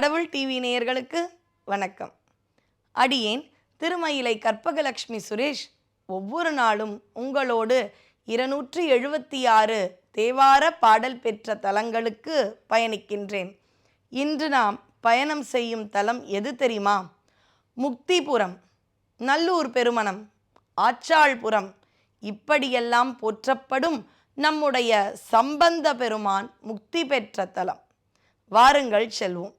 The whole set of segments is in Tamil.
கடவுள் டிவி நேயர்களுக்கு வணக்கம். அடியேன் திருமயிலை கற்பகலட்சுமி சுரேஷ். ஒவ்வொரு நாளும் உங்களோடு இருநூற்றி எழுபத்தி ஆறு தேவார பாடல் பெற்ற தலங்களுக்கு பயணிக்கின்றேன். இன்று நாம் பயணம் செய்யும் தலம் எது தெரியுமா? முக்திபுரம் நல்லூர் பெருமணம் ஆச்சாள்புரம். இப்படியெல்லாம் போற்றப்படும் நம்முடைய சம்பந்த பெருமான் முக்தி பெற்ற தலம். வாருங்கள் செல்வோம்.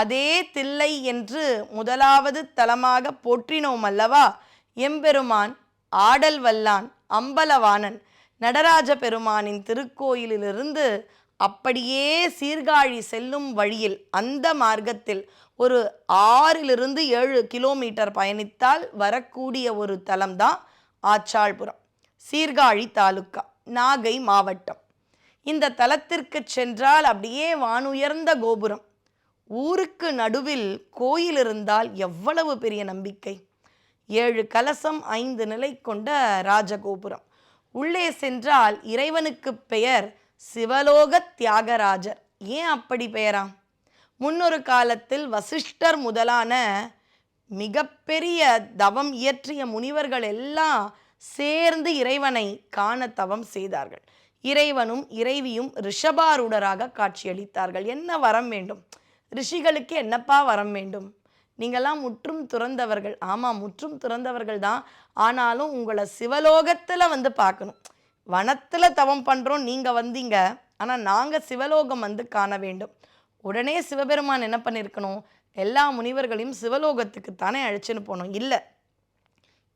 அதே தில்லை என்று முதலாவது தலமாக போற்றினோம் அல்லவா? எம்பெருமான் ஆடல் வல்லான் அம்பலவாணன் நடராஜ பெருமானின் திருக்கோயிலிலிருந்து அப்படியே சீர்காழி செல்லும் வழியில் அந்த மார்க்கத்தில் ஒரு ஆறிலிருந்து ஏழு கிலோமீட்டர் பயணித்தால் வரக்கூடிய ஒரு தலம்தான் ஆச்சாள்புரம் சீர்காழி தாலுக்கா நாகை மாவட்டம். இந்த தலத்திற்கு சென்றால் அப்படியே வானுயர்ந்த கோபுரம். ஊருக்கு நடுவில் கோயில் இருந்தால் எவ்வளவு பெரிய நம்பிக்கை? ஏழு கலசம் ஐந்து நிலை கொண்ட ராஜகோபுரம். உள்ளே சென்றால் இறைவனுக்கு பெயர் சிவலோக தியாகராஜர். ஏன் அப்படி பெயராம்? முன்னொரு காலத்தில் வசிஷ்டர் முதலான மிகப்பெரிய தவம் இயற்றிய முனிவர்கள் எல்லாம் சேர்ந்து இறைவனை காண தவம் செய்தார்கள். இறைவனும் இறைவியும் ரிஷபாரூடராக காட்சியளித்தார்கள். என்ன வரம் வேண்டும்? ரிஷிகளுக்கு என்னப்பா வரம் வேண்டும்? நீங்கள்லாம் முற்றும் துறந்தவர்கள். ஆமாம் முற்றும் துறந்தவர்கள் தான். ஆனாலும் உங்களை சிவலோகத்தில் வந்து பார்க்கணும். வனத்தில் தவம் பண்ணுறோம் நீங்கள் வந்தீங்க. ஆனால் நாங்கள் சிவலோகம் வந்து காண வேண்டும். உடனே சிவபெருமான் என்ன பண்ணியிருக்கணும் எல்லா முனிவர்களையும் சிவலோகத்துக்கு தானே அழைச்சின்னு போகணும். இல்லை.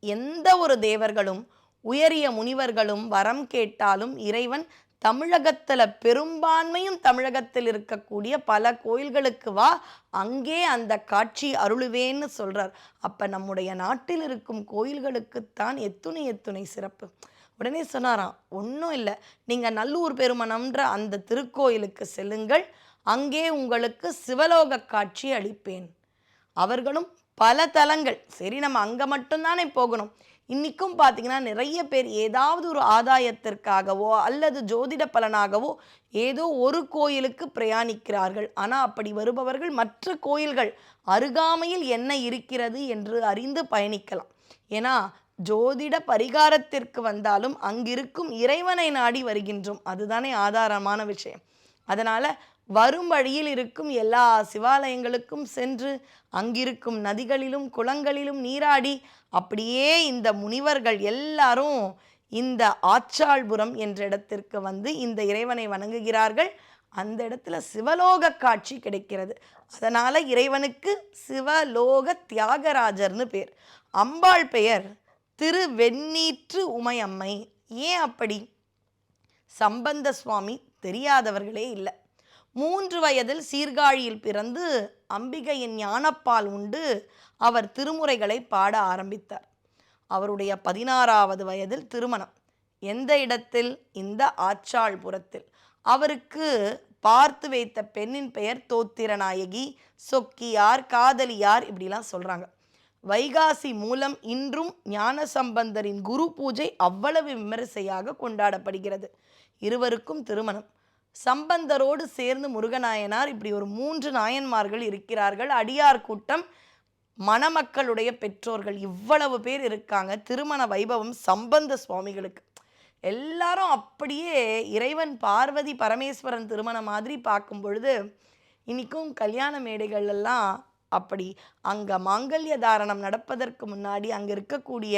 எந்த ஒரு தேவர்களும் உயரிய முனிவர்களும் வரம் கேட்டாலும் இறைவன் தமிழகத்தில் பெரும்பான்மையும் தமிழகத்தில் இருக்கக்கூடிய பல கோயில்களுக்கு வா அங்கே அந்த காட்சி அருளுவேன்னு சொல்கிறார் அப்போ நம்முடைய நாட்டில் இருக்கும் கோயில்களுக்குத்தான் எத்துணை எத்துணை சிறப்பு. உடனே சொன்னாராம் ஒன்றும் இல்லை. நீங்கள் நல்லூர் பெருமணம்ன்ற அந்த திருக்கோயிலுக்கு செல்லுங்கள். அங்கே உங்களுக்கு சிவலோக காட்சி அளிப்பேன். அவர்களும் பல தலங்கள். சரி நம்ம அங்கே மட்டும்தானே போகணும். இன்றைக்கும் பார்த்தீங்கன்னா நிறைய பேர் ஏதாவது ஒரு ஆதாயத்திற்காகவோ அல்லது ஜோதிட பலனாகவோ ஏதோ ஒரு கோயிலுக்கு பிரயாணிக்கிறார்கள். ஆனால் அப்படி வருபவர்கள் மற்ற கோயில்கள் அருகாமையில் என்ன இருக்கிறது என்று அறிந்து பயணிக்கலாம். ஏன்னா ஜோதிட பரிகாரத்திற்கு வந்தாலும் அங்கிருக்கும் இறைவனை நாடி வருகின்றோம். அதுதானே ஆதாரமான விஷயம். அதனால் வரும் வழியில் இருக்கும் எல்லா சிவாலயங்களுக்கும் சென்று அங்கிருக்கும் நதிகளிலும் குளங்களிலும் நீராடி அப்படியே இந்த முனிவர்கள் எல்லாரும் இந்த ஆச்சாள்புரம் என்ற இடத்திற்கு வந்து இந்த இறைவனை வணங்குகிறார்கள். அந்த இடத்துல சிவலோக காட்சி கிடைக்கிறது. அதனால் இறைவனுக்கு சிவலோக தியாகராஜர்னு பேர். அம்பாள் பெயர் திரு வெண்ணீற்று உமையம்மை. ஏன் அப்படி? சம்பந்த சுவாமி தெரியாதவர்களே இல்லை. மூன்று வயதில் சீர்காழியில் பிறந்து அம்பிகையின் ஞானப்பால் உண்டு அவர் திருமுறைகளை பாட ஆரம்பித்தார். அவருடைய பதினாறாவது வயதில் திருமணம். எந்த இடத்தில்? இந்த ஆச்சாள்புரத்தில். அவருக்கு பார்த்து வைத்த பெண்ணின் பெயர் தோத்திரநாயகி சொக்கியார் காதலியார் இப்படிலாம் சொல்கிறாங்க வைகாசி மூலம் இன்றும் ஞான சம்பந்தரின் குரு பூஜை அவ்வளவு விமரிசையாக கொண்டாடப்படுகிறது. இருவருக்கும் திருமணம். சம்பந்தரோடு சேர்ந்து முருகநாயனார் இப்படி ஒரு மூன்று நாயன்மார்கள் இருக்கிறார்கள். அடியார் கூட்டம் மணமக்களுடைய பெற்றோர்கள் இவ்வளவு பேர் இருக்காங்க. திருமண வைபவம் சம்பந்த சுவாமிகளுக்கு. எல்லாரும் அப்படியே இறைவன் பார்வதி பரமேஸ்வரன் திருமணம் மாதிரி பார்க்கும் பொழுது இன்றைக்கும் கல்யாண மேடைகளெல்லாம் அப்படி அங்கே மாங்கல்ய தாரணம் நடப்பதற்கு முன்னாடி அங்கே இருக்கக்கூடிய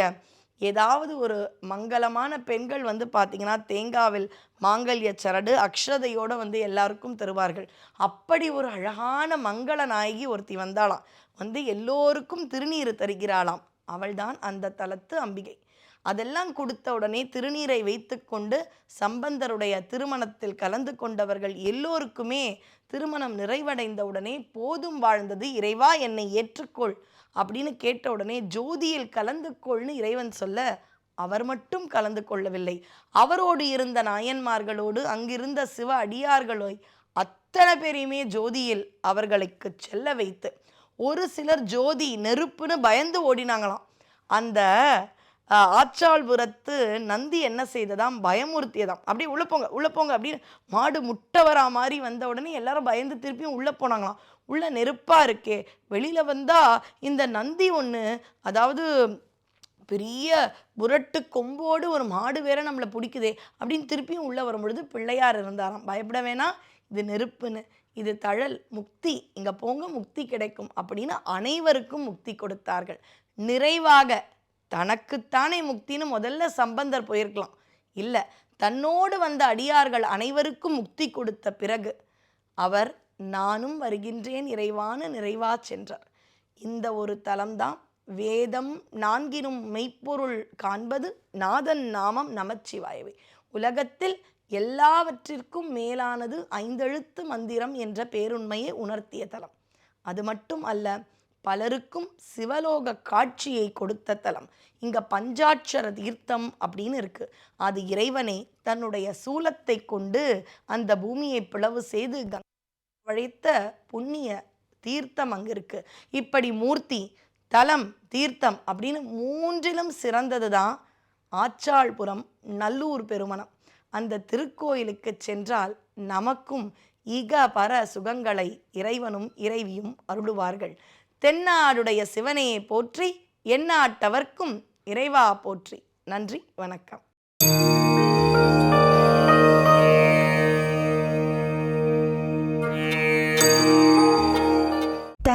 ஏதாவது ஒரு மங்களமான பெண்கள் வந்து பார்த்தீங்கன்னா தேங்காவில் மாங்கல்ய சரடு அக்ஷதையோடு வந்து எல்லாருக்கும் தருவார்கள். அப்படி ஒரு அழகான மங்கள நாயகி ஒருத்தி வந்தாளாம். வந்து எல்லோருக்கும் திருநீர் தருகிறாளாம். அவள்தான் அந்த தலத்து அம்பிகை. அதெல்லாம் கொடுத்த உடனே திருநீரை வைத்துக்கொண்டு சம்பந்தருடைய திருமணத்தில் கலந்து கொண்டவர்கள் எல்லோருக்குமே திருமணம் நிறைவடைந்த உடனே போதும் வாழ்ந்தது இறைவா என்னை ஏற்றுக்கொள். அப்படின்னு கேட்ட உடனே ஜோதியில் கலந்து கொள்னு இறைவன் சொல்ல அவர் மட்டும் கலந்து கொள்ளவில்லை. அவரோடு இருந்த நாயன்மார்களோடு அங்கிருந்த சிவ அடியார்களோய் அத்தனை பேரையுமே ஜோதியில் அவர்களுக்கு செல்ல வைத்து ஒரு சிலர் ஜோதி நெருப்புன்னு பயந்து ஓடினாங்களாம். அந்த ஆச்சாள்புரத்து நந்தி என்ன செய்ததாம்? பயமுறுத்தியதாம். அப்படியே உள்ள போங்க உள்ள போங்க அப்படின்னு மாடு முட்டை வரா மாதிரி வந்த உடனே எல்லாரும் பயந்து திருப்பியும் உள்ள போனாங்களாம். உள்ள நெருப்பாக இருக்கே. வெளியில் வந்தால் இந்த நந்தி ஒன்று அதாவது பெரிய புரட்டு கொம்போடு ஒரு மாடு வேற நம்மளை பிடிக்குதே அப்படின்னு திருப்பியும் உள்ளே வரும்பொழுது பிள்ளையார் இருந்தாராம். பயப்பட வேணாம். இது நெருப்புன்னு. இது தழல். முக்தி. இங்கே போங்க முக்தி கிடைக்கும் அப்படின்னு அனைவருக்கும் முக்தி கொடுத்தார்கள். நிறைவாக தனக்குத்தானே முக்தின்னு முதல்ல சம்பந்தர் போயிருக்கலாம். இல்லை தன்னோடு வந்த அடியார்கள் அனைவருக்கும் முக்தி கொடுத்த பிறகு அவர் நானும் வருகின்றேன் இறைவான நிறைவா சென்றார். இந்த ஒரு தலம்தான் வேதம் நான்கினும் மெய்ப்பொருள் காண்பது நாதன் நாமம் நமச்சிவாயவை. உலகத்தில் எல்லாவற்றிற்கும் மேலானது ஐந்தெழுத்து மந்திரம் என்ற பேருண்மையை உணர்த்திய தலம். அது மட்டும் அல்ல பலருக்கும் சிவலோக காட்சியை கொடுத்த தலம். இங்க பஞ்சாட்சர தீர்த்தம் அப்படின்னு இருக்கு. அது இறைவனே தன்னுடைய சூலத்தை கொண்டு அந்த பூமியை பிளவு செய்து உழைத்த புண்ணிய தீர்த்தம் அங்கே இருக்குது இப்படி மூர்த்தி தலம் தீர்த்தம் அப்படின்னு மூன்றிலும் சிறந்தது தான் ஆச்சாள்புரம் நல்லூர் பெருமணம். அந்த திருக்கோயிலுக்கு சென்றால் நமக்கும் இக பர சுகங்களை இறைவனும் இறைவியும் அருளுவார்கள். தென்னாடுடைய சிவனையை போற்றி எந்நாட்டவர்க்கும் இறைவா போற்றி. நன்றி வணக்கம்.